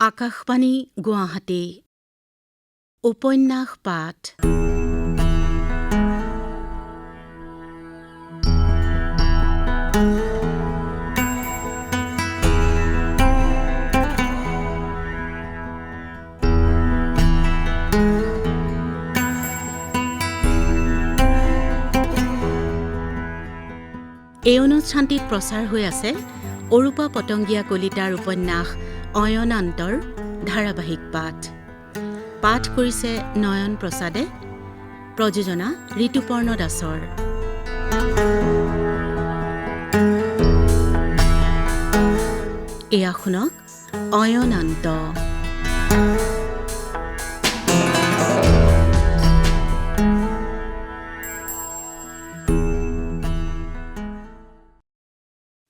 আকাশবাণী গুৱাহাটী। উপন্যাস পাঠ। এই অনুষ্ঠানটিত প্ৰচাৰ হৈ আছে অৰূপা পতংগীয়া কলিতাৰ উপন্যাস অয়নান্তৰ ধাৰাবাহিক পাঠ। পাঠ কৰিছে নয়ন প্ৰসাদে প্ৰযোজনা ঋতুপৰ্ণ দাসৰ। এয়া শুনক অয়নান্ত।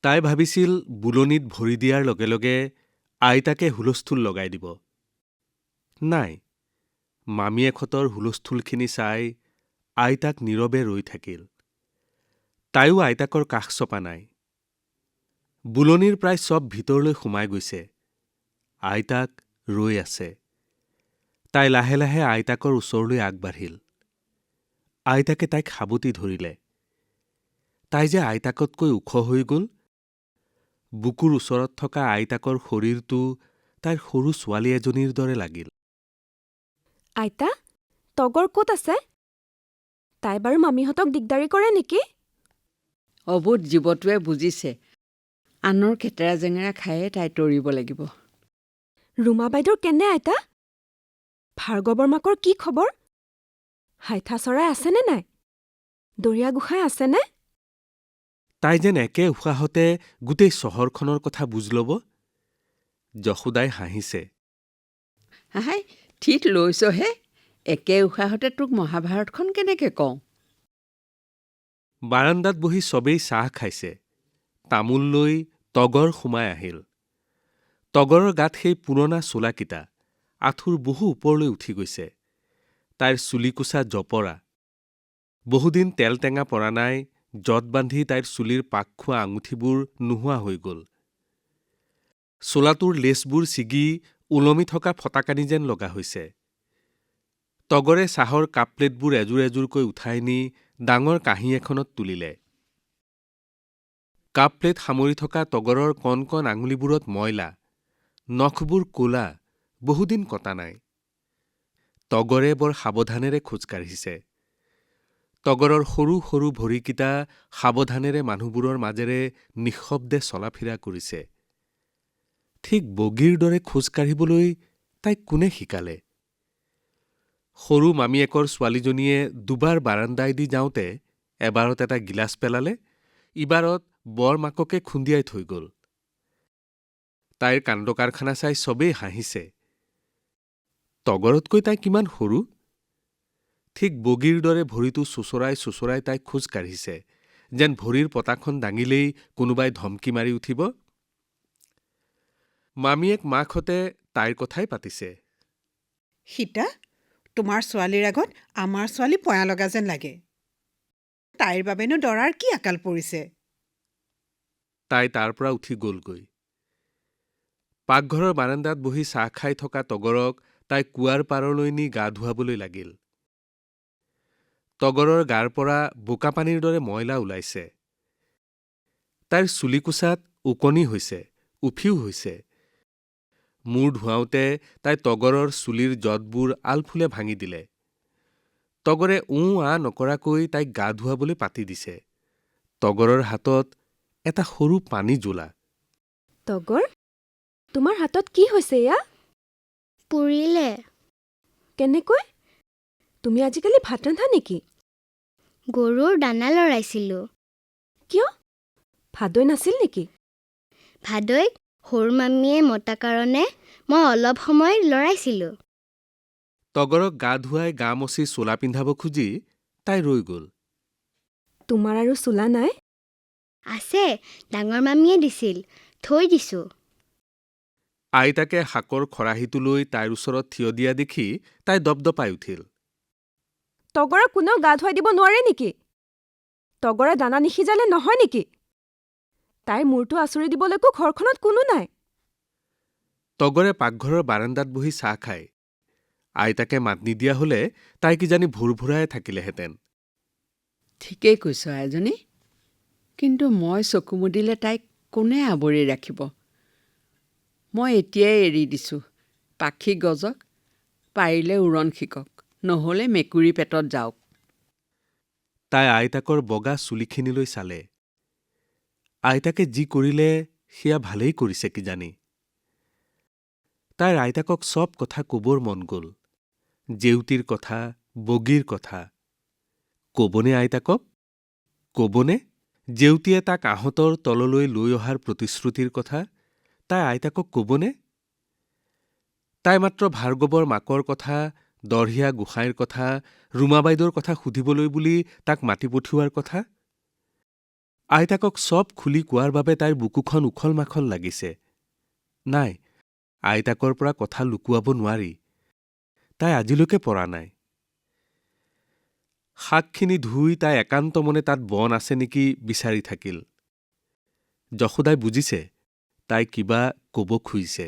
তাই ভাবিছিল বুলনিত ভৰি দিয়াৰ লগে লগে আইতাকে হুলস্থুল লগাই দিব। নাই মামীয়েকহঁতৰ হুলস্থুলখিনি চাই আইতাক নীৰৱে ৰৈ থাকিল। তাইও আইতাকৰ কাষ চপা নাই। বুলনিৰ প্ৰায় চব ভিতৰলৈ সোমাই গৈছে। আইতাক ৰৈ আছে। তাই লাহে লাহে আইতাকৰ ওচৰলৈ আগবাঢ়িল। আইতাকে তাইক সাবটি ধৰিলে। তাই যে আইতাকতকৈ ওখ হৈ গ'ল বুকুৰ ওচৰত থকা আইতাকৰ শৰীৰটো তাইৰ সৰু ছোৱালী এজনীৰ দৰে লাগিল। আইতা তগৰ ক'ত আছে? তাই বাৰু মামীহঁতক দিগদাৰি কৰে নেকি? অবোধ জীৱটোৱে বুজিছে। আনৰ কেতেৰা জেঙেৰা খায়ে তাই তৰিব লাগিব। ৰুমা বাইদেউৰ কেনে আইতা? ভাৰ্গৱৰ মাকৰ কি খবৰ? হাইঠা চৰাই আছেনে নাই? দৰিয়া গোসাঁই আছেনে? তাই যেন একে উশাহতে গোটেই চহৰখনৰ কথা বুজ ল'ব? যশোদাই হাঁহিছে। হাই ঠিক লৈছহে একে উশাহতে তোক মহাভাৰতখন কেনেকে কওঁ? বাৰাণ্ডাত বহি চবেই চাহ খাইছে। তামোল লৈ তগৰ সোমাই আহিল। তগৰৰ গাত সেই পুৰণা চোলাকেইটা আঁঠুৰ বহু ওপৰলৈ উঠি গৈছে। তাইৰ চুলিকোছা জপৰা। বহুদিন তেল টেঙা পৰা নাই যঁত বান্ধি তাইৰ চুলিৰ পাক খোৱা আঙুঠিবোৰ নোহোৱা হৈ গ'ল। চোলাটোৰ লেচবোৰ ছিগি ওলমি থকা ফটাকানি যেন লগা হৈছে। তগৰে চাহৰ কাপ প্লেটবোৰ এযোৰ এযোৰকৈ উঠাই নি ডাঙৰ কাঁহী এখনত তুলিলে। কাপ প্লেট সামৰি থকা তগৰৰ কণ কণ আঙুলিবোৰত ময়লা। নখবোৰ ক'লা, বহুদিন কটা নাই। তগৰে বৰ সাৱধানেৰে খোজ কাঢ়িছে তগৰৰ সৰু সৰু ভৰিকেইটা সাৱধানেৰে মানুহবোৰৰ মাজেৰে নিঃশব্দে চলা ফিৰা কৰিছে। ঠিক বগীৰ দৰে খোজ কাঢ়িবলৈ তাইক কোনে শিকালে? সৰু মামীয়েকৰ ছোৱালীজনীয়ে দুবাৰ বাৰাণ্ডাইদি যাওঁতে এবাৰত এটা গিলাচ পেলালে ইবাৰত বৰ মাককে খুন্দিয়াই থৈ গ'ল। তাইৰ কাণ্ড কাৰখানা চাই চবেই হাঁহিছে। তগৰতকৈ তাই কিমান সৰু? ঠিক বগীৰ দৰে ভৰিটো চোঁচৰাই চোঁচৰাই তাই খোজ কাঢ়িছে যেন ভৰিৰ পতাখন দাঙিলেই কোনোবাই ধমকি মাৰি উঠিব। মামীয়েক মাকহঁতে তাইৰ কথাই পাতিছে। সীতা তোমাৰ ছোৱালীৰ আগত আমাৰ ছোৱালী পয়া লগা যেন লাগে। তাইৰ বাবেনো দৰাৰ কি আকাল পৰিছে? তাই তাৰ পৰা উঠি গ'লগৈ। পাকঘৰৰ বাৰাণ্ডাত বহি চাহ খাই থকা তগৰক তাই কুৱাৰ পাৰলৈ নি গা ধুৱাবলৈ লাগিল। তগৰৰ গাৰ পৰা বোকাপানীৰ দৰে ময়লা ওলাইছে। তাইৰ চুলিকোছাত ওকণি হৈছে উফিও হৈছে। মূৰ ধুৱাওঁতে তাই তগৰৰ চুলিৰ জঁটবোৰ আলফুলে ভাঙি দিলে। তগৰে ওঁ আঁ নকৰাকৈ তাইক গা ধুৱাবলৈ পাতি দিছে। তগৰৰ হাতত এটা সৰু পানী জোলা তগৰ তোমাৰ হাতত কি হৈছে এয়া? পুৰিলে। কেনেকৈ? তুমি আজিকালি ভাত ৰান্ধা নেকি? গৰুৰ দানা লৰাইছিলোঁ। কিয়? ভাদৈ নাছিল নেকি? ভাদৈক সৰু মামীয়ে মতা কাৰণে মই অলপ সময় লৰাইছিলোঁ। তগৰক গা ধুৱাই গা মচি চোলা পিন্ধাব খুজি তাই ৰৈ গ'ল। তোমাৰ আৰু চোলা নাই? আছে ডাঙৰ মামীয়ে দিছিল থৈ দিছোঁ। আইতাকে শাকৰ খৰাহীটো লৈ তাইৰ ওচৰত থিয় দিয়া দেখি তাই দপদপাই উঠিল। তগৰক কোনেও গা ধুৱাই দিব নোৱাৰে নেকি? তগৰে দানা নিসিজালে নহয় নেকি? তাইৰ মূৰটো আঁচুৰি দিবলৈকো ঘৰখনত কোনো নাই। তগৰে পাকঘৰৰ বাৰাণ্ডাত বহি চাহ খায়। আইতাকে মাত নিদিয়া হলে তাই কিজানি ভোৰ ভোৰাই থাকিলেহেঁতেন। ঠিকেই কৈছ আইজনী কিন্তু মই চকু মুদিলে তাইক কোনে আৱৰি ৰাখিব? মই এতিয়াই এৰি দিছোঁ পাখি গজক পাৰিলে উৰণ শিকক। নহ'লে মেকুৰী পেটত যাওক। তাই আইতাকৰ বগা চুলিখিনিলৈ চালে। আইতাকে যি কৰিলে, সেয়া ভালেই কৰিছে কিজানি। তাইৰ আইতাকক চব কথা কবৰ মন গ'ল। জেউতীৰ কথা, বগীৰ কথা। কবনে আইতাকক? কবনে? জেউতীয়ে তাক আহঁতৰ তললৈ লৈ অহাৰ প্ৰতিশ্ৰুতিৰ কথা তাই আইতাকক কবনে? তাই মাত্ৰ ভাৰ্গৱৰ মাকৰ কথা দৰহিয়া গোসাঁইৰ কথা ৰুমা বাইদেউৰ কথা সুধিবলৈ বুলি তাক মাতি পঠিওৱাৰ কথা? আইতাকক চব খুলি কোৱাৰ বাবে তাইৰ বুকুখন উখল মাখল লাগিছে। নাই আইতাকৰ পৰা কথা লুকুৱাব নোৱাৰি। তাই আজিলৈকে পৰা নাই। শাকখিনি ধুই তাই একান্ত মনে তাত বন আছে নেকি বিচাৰি থাকিল। যশোদাই বুজিছে তাই কিবা কব খুজিছে।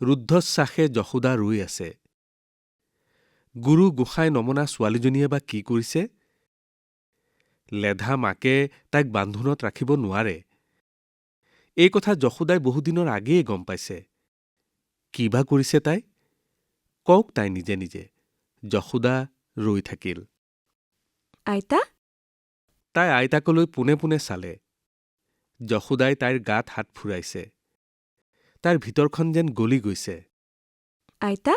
ৰুদ্ধশ্বাসে যশোদা ৰৈ আছে। গুৰু গোসাঁই নমনা ছোৱালীজনীয়ে বা কি কৰিছে? লেধা মাকে তাইক বান্ধোনত ৰাখিব নোৱাৰে। এই কথা যশোদাই বহুদিনৰ আগেয়ে গম পাইছে। কি বা কৰিছে তাই? কওক তাই নিজে নিজে। যশোদা ৰৈ থাকিল। আইতা? তাই আইতাকলৈ পোনে পোনে চালে। যশোদাই তাইৰ গাত হাত ফুৰাইছে। তাইৰ ভিতৰখন যেন গলি গৈছে। আইতা?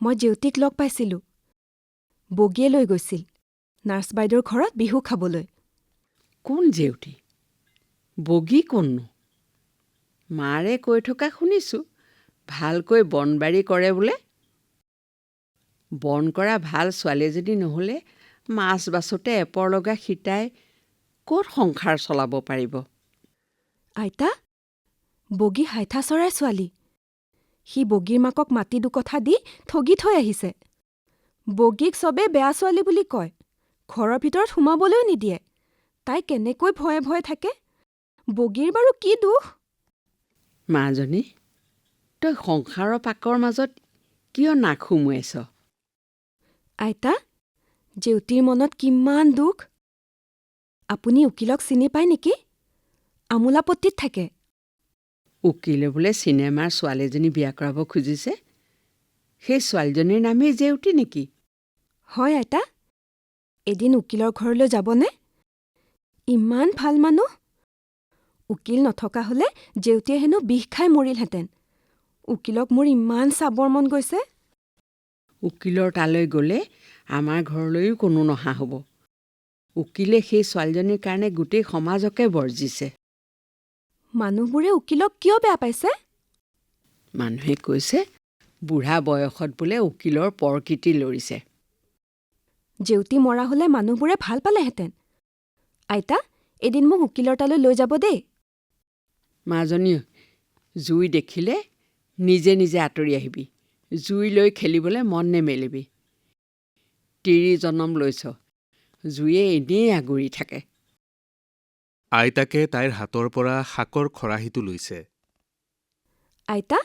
মই জেউতীক লগ পাইছিলোঁ। বগীয়ে লৈ গৈছিল নাৰ্ছ বাইদেউৰ ঘৰত বিহু খাবলৈ। কোন জেউতী? বগী কোননো? মাৰে কৈ থকা শুনিছোঁ ভালকৈ বনবাৰী কৰে বোলে। বন কৰা ভাল ছোৱালী এজনী নহ'লে মাছ বাছোতে এপৰ লগা সীতাই ক'ত সংসাৰ চলাব পাৰিব? আইতা বগী হাইঠা চৰাই ছোৱালী। সি বগীৰ মাকক মাটি দুকঠা দি ঠগি থৈ আহিছে। বগীক চবেই বেয়া ছোৱালী বুলি কয়। ঘৰৰ ভিতৰত সোমাবলৈও নিদিয়ে। তাই কেনেকৈ ভয়ে ভয়ে থাকে। বগীৰ বাৰু কি দুখ? মাজনী তই সংসাৰৰ পাকৰ মাজত কিয় নাক সুমুৱাইছ? আইতা জেউতীৰ মনত কিমান দুখ। আপুনি উকিলক চিনি পায় নেকি? আমোলাপট্টিত থাকে। উকিলে বোলে চিনেমাৰ ছোৱালীজনী বিয়া কৰাব খুজিছে। সেই ছোৱালীজনীৰ নামেই জেউতী নেকি? হয় আইতা এদিন উকিলৰ ঘৰলৈ যাবনে? ইমান ভাল মানুহ। উকিল নথকা হলে জেউতীয়ে হেনো বিষ খাই মৰিলহেঁতেন। উকিলক মোৰ ইমান চাবৰ মন গৈছে। উকিলৰ তালৈ গ'লে আমাৰ ঘৰলৈও কোনো নহা হ'ব। উকিলে সেই ছোৱালীজনীৰ কাৰণে গোটেই সমাজকে বৰ্জিছে। মানুহবোৰে উকিলক কিয় বেয়া পাইছে? মানুহে কৈছে বুঢ়া বয়সত বোলে উকিলৰ পৰকীৰ্তি লৰিছে। জেউতী মৰা হলে মানুহবোৰে ভাল পালেহেঁতেন। আইতা এদিন মোক উকিলৰ তালৈ লৈ যাব দেই। মাজনী জুই দেখিলে নিজে নিজে আঁতৰি আহিবি। জুই লৈ খেলিবলৈ মন নেমেলিবি। তিৰি জনম লৈছ। জুয়ে এনেই আগুৰি থাকে। আইতাকে তাইৰ হাতৰ পৰা শাকৰ খৰাহীটো লৈছে। আইতা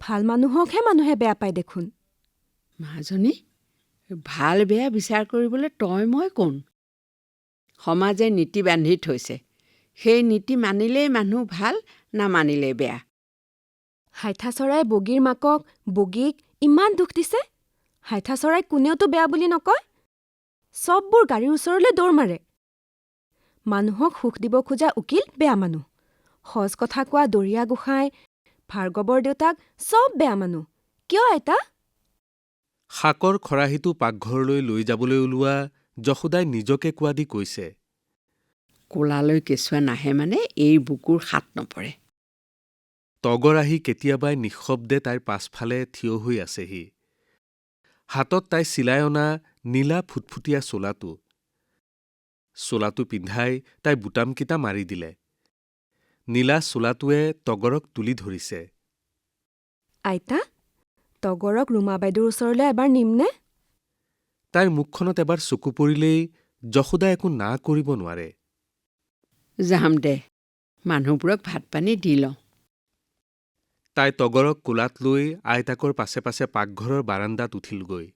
ভাল মানুহকহে মানুহে বেয়া পায় দেখোন। মাজনী ভাল বেয়া বিচাৰ কৰিবলৈ তই মই কোন? সমাজে নীতি বান্ধি থৈছে। সেই নীতি মানিলেই মানুহ ভাল নামানিলেই বেয়া। হাইঠা চৰাই বগীৰ মাকক বগীক ইমান দুখ দিছে? হাইঠা চৰাই কোনেওতো বেয়া বুলি নকয়? চববোৰ গাড়ীৰ ওচৰলৈ দৌৰ মাৰে। মানুহক সুখ দিব খোজা উকিল বেয়া মানুহ। সজ কথা কোৱা দৰিয়া গোসাঁই ভাৰ্গৱৰ দেউতাক চব বেয়া মানুহ। কিয় আইতা? শাকৰ খৰাহীটো পাকঘৰলৈ লৈ যাবলৈ ওলোৱা যশোদাই নিজকে কোৱা দি কৈছে। কোলালৈ কেঁচুৱা নাহে মানে এই বুকুৰ হাত নপৰে। তগৰ আহি কেতিয়াবাই নিঃশব্দে তাইৰ পাছফালে থিয় হৈ আছেহি। হাতত তাই চিলাই অনা নীলা ফুটফুটীয়া চোলাটো চোলাটো পিন্ধাই তাই বুটামকেইটা মাৰি দিলে। নীলা চোলাটোৱে তগৰক তুলি ধৰিছে। আইতা তগৰক ৰুমা বাইদেউৰ ওচৰলৈ এবাৰ নিমনে? তাইৰ মুখখনত এবাৰ চকু পৰিলেই যশোদা একো না কৰিব নোৱাৰে। যাম দে মানুহবোৰক ভাত পানী দি লওঁ তাই তগৰক কোলাত লৈ আইতাকৰ পাছে পাছে পাকঘৰৰ বাৰাণ্ডাত উঠিলগৈ।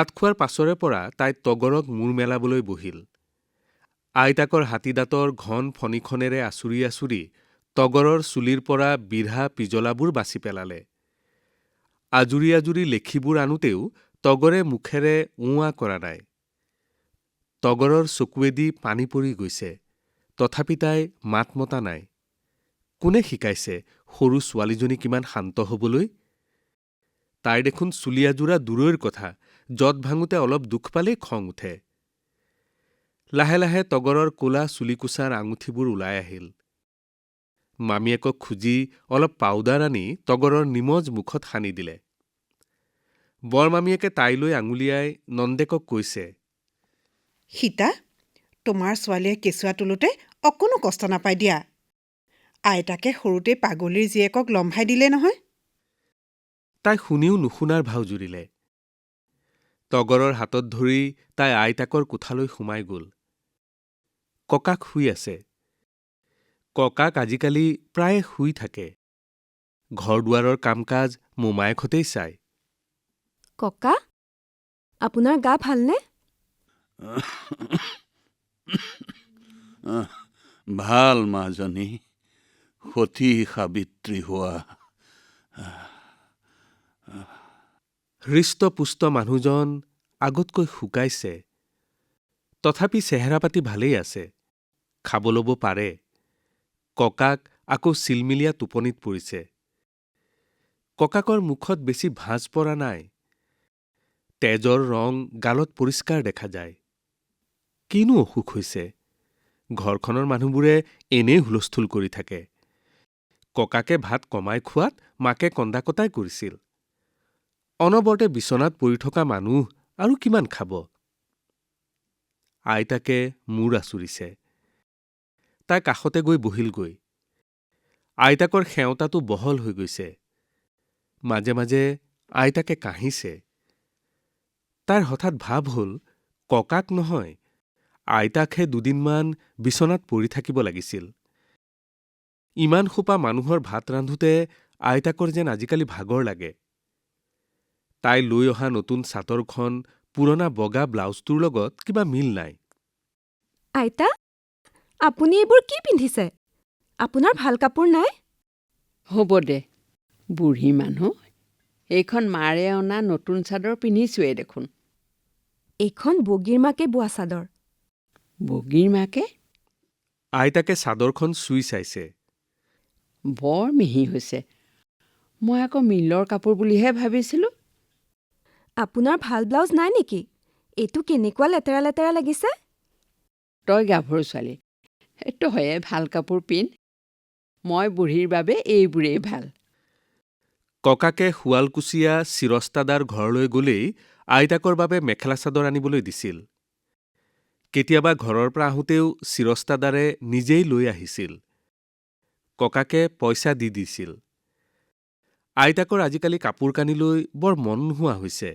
ভাত খোৱাৰ পাছৰে পৰা তাই তগৰক মূৰ মেলাবলৈ বহিল। আইতাকৰ হাতীদাঁতৰ ঘন ফণিখনেৰে আচুৰি আচুৰি তগৰৰ চুলিৰ পৰা বিঢ়া পিজলাবোৰ বাচি পেলালে। আজুৰি আজুৰি লেখিবোৰ আনোতেও তগৰে মুখেৰে উঁ আঁ কৰা নাই। তগৰৰ চকুৱেদি পানী পৰি গৈছে। তথাপি তাই মাত মতা নাই। কোনে শিকাইছে সৰু ছোৱালীজনী কিমান শান্ত হবলৈ? তাইৰ দেখোন চুলি আজোৰা দূৰৈৰ কথা। যত ভাঙোতে অলপ দুখ পালেই খং উঠে। লাহে লাহে তগৰৰ ক'লা চুলিকোছাৰ আঙুঠিবোৰ ওলাই আহিল। মামীয়েকক খুজি অলপ পাউদাৰ আনি তগৰৰ নিমজ মুখত সানি দিলে। বৰমামীয়েকে তাইলৈ আঙুলিয়াই নন্দেকক কৈছে সীতা তোমাৰ ছোৱালীয়ে কেঁচুৱা তোলোতে অকণো কষ্ট নাপায় দিয়া। আইতাকে সৰুতে পাগলীৰ জীয়েকক লম্ভাই দিলে নহয়? তাই শুনিও নুশুনাৰ ভাও জুৰিলে। তগৰৰ হাতত ধৰি তাই আইতাকৰ কোঠালৈ সোমাই গ'ল। ককাক শুই আছে। ককাক আজিকালি প্ৰায়ে শুই থাকে। ঘৰ দুৱাৰৰ কাম কাজ মোমায়েকহঁতেই চায়। ককা আপোনাৰ গা ভালনে? ভাল মাজনী সতী সাবিত্ৰী হোৱা। হৃষ্টপুষ্ট মানুহজন আগতকৈ শুকাইছে। তথাপি চেহেৰা পাতি ভালেই আছে। খাব ল'ব পাৰে। ককাক আকৌ চিলমিলীয়া টোপনিত পৰিছে। ককাকৰ মুখত বেছি ভাঁজ পৰা নাই। তেজৰ ৰং গালত পৰিষ্কাৰ দেখা যায়। কিনো অসুখ হৈছে? ঘৰখনৰ মানুহবোৰে এনেই হুলস্থুল কৰি থাকে। ককাকে ভাত কমাই খোৱাত মাকে কন্দা-কটাই কৰিছিল। অনবৰতে বিচনাত পৰি থকা মানুহ আৰু কিমান খাব? আইতাকে মূৰ আচুৰিছে। তাই কাষতে গৈ বহিলগৈ। আইতাকৰ সেওঁতাটো বহল হৈ গৈছে। মাজে মাজে আইতাকে কাঢ়িছে তাইৰ হঠাৎ ভাৱ হ'ল ককাক নহয় আইতাকহে দুদিনমান বিচনাত পৰি থাকিব লাগিছিল। ইমান সোপা মানুহৰ ভাত ৰান্ধোতে আইতাকৰ যেন আজিকালি ভাগৰ লাগে। তাই লৈ অহা নতুন চাদৰখন পুৰণা বগা ব্লাউজটোৰ লগত কিবা মিল নাই। আইতা আপুনি এইবোৰ কি পিন্ধিছে? আপোনাৰ ভাল কাপোৰ নাই? হ'ব দে বুঢ়ী মানুহ এইখন মাৰে অনা নতুন চাদৰ পিন্ধিছোৱেই দেখোন। এইখন বগীৰ মাকে বোৱা চাদৰ। বগীৰ মাকে? আইতাকে চাদৰখন চুই চাইছে। বৰ মিহি হৈছে। মই আকৌ মিলৰ কাপোৰ বুলিহে ভাবিছিলোঁ। আপোনাৰ ভাল ব্লাউজ নাই নেকি? এইটো কেনেকুৱা লেতেৰা লেতেৰা লাগিছে? তই গাভৰু ছোৱালী তয়ে ভাল কাপোৰ পিন্ধ মই বুঢ়ীৰ বাবে এইবোৰেই ভাল। ককাকে শুৱালকুচীয়া চিৰস্তাদাৰ ঘৰলৈ গ'লেই আইতাকৰ বাবে মেখেলা চাদৰ আনিবলৈ দিছিল। কেতিয়াবা ঘৰৰ পৰা আহোঁতেও চিৰস্তাদাৰে নিজেই লৈ আহিছিল। ককাকে পইচা দি দিছিল। আইতাকৰ আজিকালি কাপোৰ কানিলৈ বৰ মন নোহোৱা হৈছে।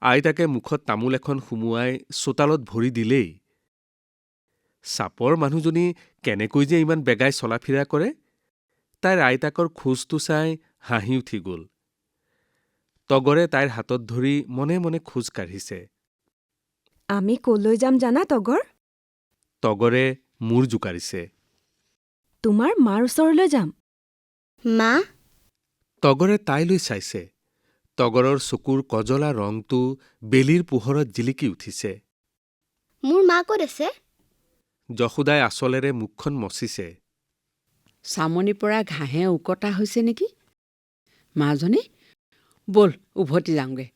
আইতাকে মুখত তামোল এখন সুমুৱাই চোতালত ভৰি দিলেই। চাপৰ মানুহজনী কেনেকৈ যে ইমান বেগাই চলা ফিৰা কৰে? তাইৰ আইতাকৰ খোজটো চাই হাঁহি উঠি গ'ল। তগৰে তাইৰ হাতত ধৰি মনে মনে খোজ কাঢ়িছে। আমি কলৈ যাম জানা তগৰ? তগৰে মূৰ জোকাৰিছে। তোমাৰ মাৰ ওচৰলৈ যাম। মা? তগৰে তাইলৈ চাইছে। তগৰৰ চকুৰ কজলা ৰংটো বেলিৰ পোহৰত জিলিকি উঠিছে। মোৰ মা ক'ত আছে? যশোদাই আচলেৰে মুখখন মচিছে। চামনিৰ পৰা ঘাঁহে উকতা হৈছে নেকি? মাজনী ব'ল উভতি যাওঁগৈ।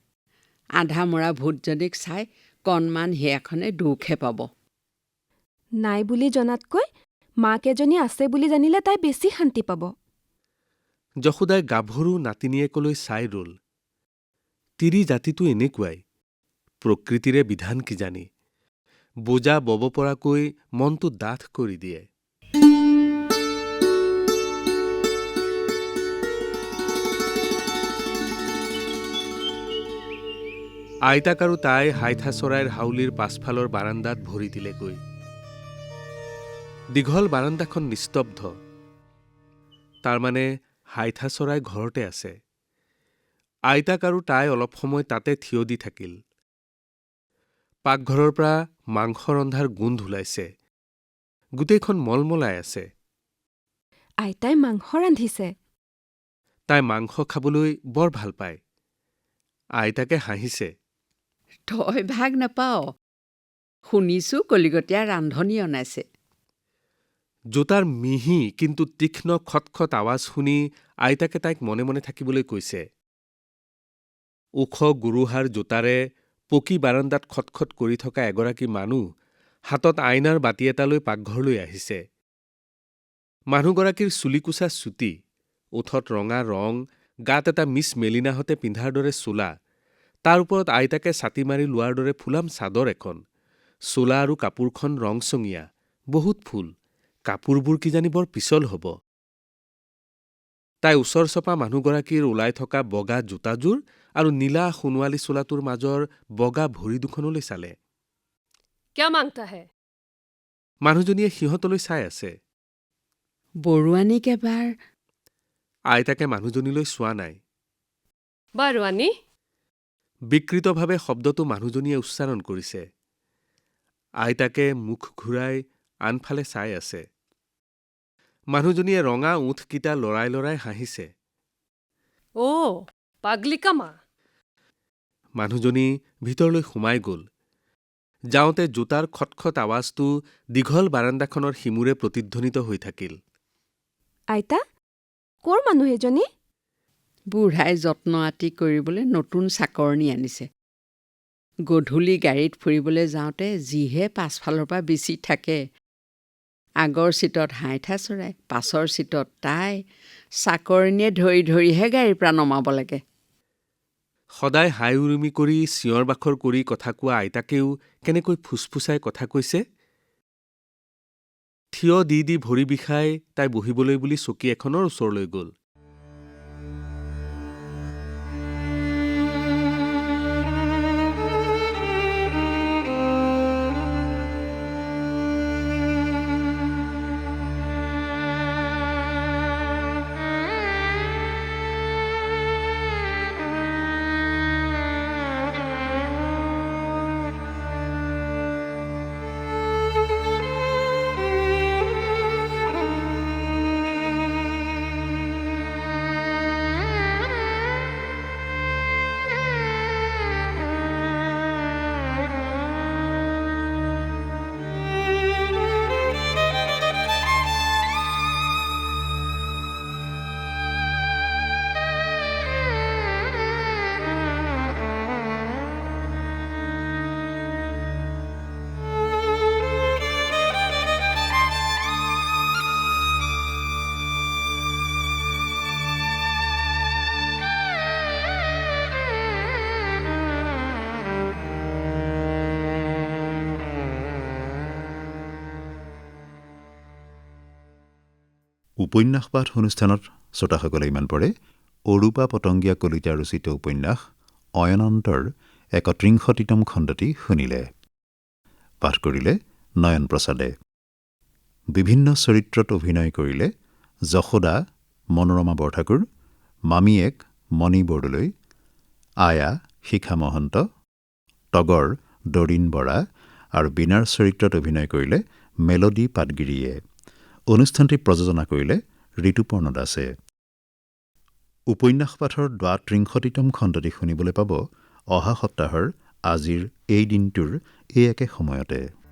আধা মৰা ভূতজনীক চাই কণমান হিয়াখনে দুখহে পাব। নাই বুলি জনাতকৈ মাক এজনী আছে বুলি জানিলে তাই বেছি শান্তি পাব। যশোদাই গাভৰু নাতিনীয়েকলৈ চাই ৰল। তিৰি জাতিটো এনেকুৱাই। প্ৰকৃতিৰে বিধান কিজানি। বোজা বব পৰাকৈ মনটো ডাঠ কৰি দিয়ে। আইতাক আৰু তাই হাইঠা চৰাইৰ হাউলিৰ পাছফালৰ বাৰাণ্ডাত ভৰি দিলেগৈ। দীঘল বাৰাণ্ডাখন নিস্তব্ধ। তাৰমানে হাইঠা চৰাই ঘৰতে আছে। আইতাক আৰু তাই অলপ সময় তাতে থিয় দি থাকিল। পাকঘৰৰ পৰা মাংস ৰন্ধাৰ গোন্ধ ওলাইছে। গোটেইখন মলমলাই আছে। আইতাই মাংস ৰান্ধিছে। তাই মাংস খাবলৈ বৰ ভাল পায়। আইতাকে হাঁহিছে। তই ভাগ নাপাৱ। শুনিছোঁ কলিকতীয়া ৰান্ধনি অনাইছে। জোতাৰ মিহি কিন্তু তীক্ষ্ণ খটখট আৱাজ শুনি আইতাকে তাইক মনে মনে থাকিবলৈ কৈছে। ওখ গুৰুহাৰ জোতাৰে পকী বাৰাণ্ডাত খটখট কৰি থকা এগৰাকী মানুহ হাতত আইনাৰ বাতি এটালৈ পাকঘৰলৈ আহিছে। মানুহগৰাকীৰ চুলিকোছা চুটি, ওঠত ৰঙা ৰং, গাত এটা মিছ মেলিনাহঁতে পিন্ধাৰ দৰে চোলা, তাৰ ওপৰত আইতাকে ছাতি মাৰি লোৱাৰ দৰে ফুলাম চাদৰ এখন, চোলা আৰু কাপোৰখন ৰংচঙীয়া, বহুত ফুল, কাপোৰবোৰ কিজানি বৰ পিছল হ'ব। তাই ওচৰ চপা মানুহগৰাকীৰ ওলাই থকা বগা জোতাযোৰ আৰু নীলা সোণোৱালী চোলাটোৰ মাজৰ বগা ভৰি দুখনলৈ চালে। কিয় মাংতা হে মানুহজনীয়ে সিহঁতলৈ চাই আছে। বৰুৱানীক এবাৰ? আইতাকে মানুহজনীলৈ চোৱা নাই। বাৰুৱানী? বিকৃতভাৱে শব্দটো মানুহজনীয়ে উচ্চাৰণ কৰিছে। আইতাকে মুখ ঘূৰাই আনফালে চাই আছে। মানুহজনীয়ে ৰঙা ওঁঠকেইটা লৰাই লৰাই হাঁহিছে। অ' পাগলিকা মা। মানুহজনী ভিতৰলৈ সোমাই গ'ল। যাওঁতে জোতাৰ খটখট আৱাজটো দীঘল বাৰাণ্ডাখনৰ সিমূৰে প্ৰতিধ্বনিত হৈ থাকিল। আইতা ক'ৰ মানুহ এজনী? বুঢ়াই যত্ন আতি কৰিবলৈ নতুন চাকৰণী আনিছে। গধূলি গাড়ীত ফুৰিবলৈ যাওঁতে যিহে পাছফালৰ পৰা বিচি থাকে আগৰ চিটত হাইঠা চৰাই পাছৰ চিটত তাই চাকৰণীয়ে ধৰি ধৰিহে গাড়ীৰ পৰা নমাব লাগে। সদায় হাই উৰুমি কৰি চিঞৰ বাখৰ কৰি কথা কোৱা আইতাকেও কেনেকৈ ফুচফুচাই কথা কৈছে? থিয় দি দি ভৰি বিষাই তাই বহিবলৈ বুলি চকী এখনৰ ওচৰলৈ গ'ল। উপন্যাস পাঠ অনুষ্ঠানত শ্ৰোতাসকলে ইমান পৰে। অৰূপা পতংগীয়া কলিতা ৰচিত উপন্যাস অয়নন্তৰ একত্ৰিংশতিতম খণ্ডটি শুনিলে। পাঠ কৰিলে নয়ন প্ৰসাদে। বিভিন্ন চৰিত্ৰত অভিনয় কৰিলে যশোদা মনোৰমা বৰঠাকুৰ মামীয়েক মণি বৰদলৈ আয়া শিখা মহন্ত তগৰ ডৰিন বৰা আৰু বীণাৰ চৰিত্ৰত অভিনয় কৰিলে মেলডী পাটগিৰিয়ে। অনুষ্ঠানটি প্ৰযোজনা কৰিলে ঋতুপৰ্ণ দাসে। উপন্যাস পাঠৰ দ্বাত্ৰিংশতিতম খণ্ডটি শুনিবলৈ পাব অহা সপ্তাহৰ আজিৰ এই দিনটোৰ এই একে সময়তে।